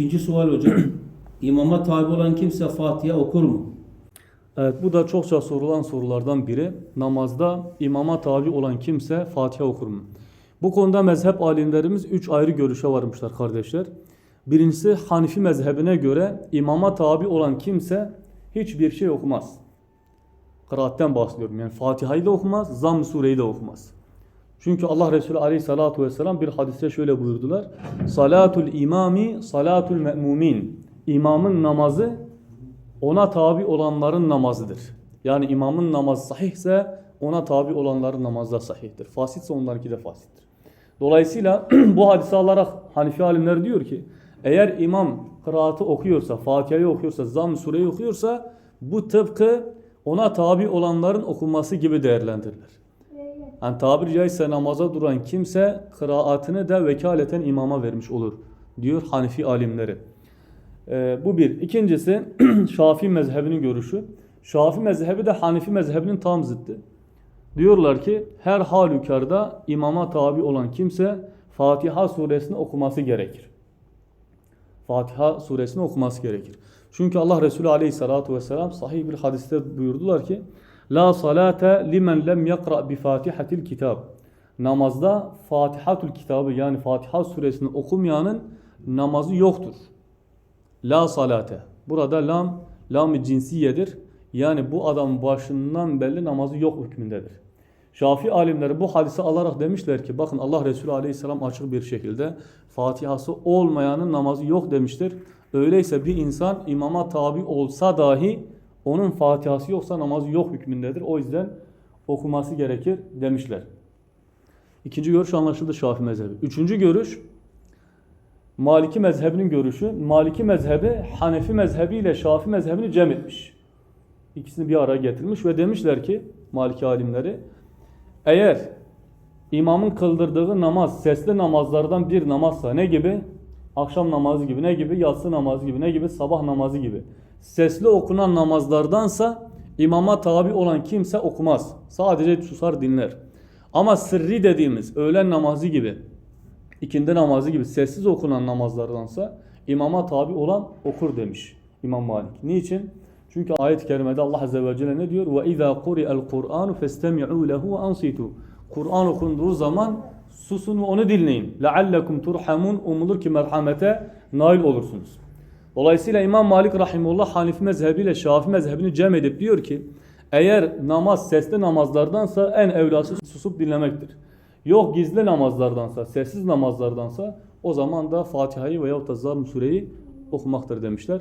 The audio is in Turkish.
İkinci sual hocam. İmama tabi olan kimse Fatiha okur mu? Evet bu da çokça sorulan sorulardan biri. Namazda imama tabi olan kimse Fatiha okur mu? Bu konuda mezhep alimlerimiz üç ayrı görüşe varmışlar kardeşler. Birincisi Hanifi mezhebine göre imama tabi olan kimse hiçbir şey okumaz. Kıraatten bahsediyorum. Yani Fatiha'yı da okumaz, Zamm sureyi de okumaz. Çünkü Allah Resulü aleyhissalatu vesselam bir hadiste şöyle buyurdular. Salatul imami salatul me'mumin. İmamın namazı ona tabi olanların namazıdır. Yani imamın namazı sahihse ona tabi olanların namazı da sahihtir. Fasitse onlarınki de fasittir. Dolayısıyla bu hadise alarak Hanifi alimler diyor ki eğer imam kıraatı okuyorsa, Fatiha'yı okuyorsa, Zamm sureyi okuyorsa bu tıpkı ona tabi olanların okunması gibi değerlendirilir. Yani tabiri caizse namaza duran kimse kıraatını da vekaleten imama vermiş olur diyor Hanifi alimleri. Ee, bu bir. İkincisi Şafii mezhebinin görüşü. Şafii mezhebi de Hanifi mezhebinin tam zıttı. Diyorlar ki her halükarda imama tabi olan kimse Fatiha suresini okuması gerekir. Fatiha suresini okuması gerekir. Çünkü Allah Resulü aleyhissalatu vesselam sahih bir hadiste buyurdular ki La salate limen lem yakra bi fatihatil kitab. Namazda Fatihatul kitabı yani Fatiha suresini okumayanın namazı yoktur. La salate. Burada lam, lam-ı cinsiyedir. Yani bu adam başından belli namazı yok hükmündedir. Şafii alimleri bu hadise alarak demişler ki bakın Allah Resulü aleyhisselam açık bir şekilde Fatihası olmayanın namazı yok demiştir. Öyleyse bir insan imama tabi olsa dahi onun Fatihası yoksa namazı yok hükmündedir. O yüzden okuması gerekir demişler. İkinci görüş anlaşıldı Şafii mezhebi. Üçüncü görüş Maliki mezhebinin görüşü. Maliki mezhebi Hanefi mezhebi ile Şafii mezhebini cem etmiş. İkisini bir araya getirmiş ve demişler ki Maliki alimleri eğer imamın kıldırdığı namaz sesli namazlardan bir namazsa ne gibi? Akşam namazı gibi ne gibi? Yatsı namazı gibi ne gibi? Sabah namazı gibi. Sesli okunan namazlardansa imama tabi olan kimse okumaz. Sadece susar dinler. Ama sırri dediğimiz öğlen namazı gibi, ikindi namazı gibi sessiz okunan namazlardansa imama tabi olan okur demiş İmam Malik. Niçin? Çünkü ayet-i kerimede Allah azze ve celle ne diyor? Ve izâ kuri'el Kur'an festemi'û lehu ansitu. Kur'an okunduğu zaman susun ve onu dinleyin. Leallekum turhamun umulur ki merhamete nail olursunuz. Dolayısıyla İmam Malik Rahimullah Hanifi mezhebiyle Şafii mezhebini cem edip diyor ki eğer namaz sesli namazlardansa en evlası susup dinlemektir. Yok gizli namazlardansa, sessiz namazlardansa o zaman da Fatiha'yı veyahut da Zamm sureyi okumaktır demişler.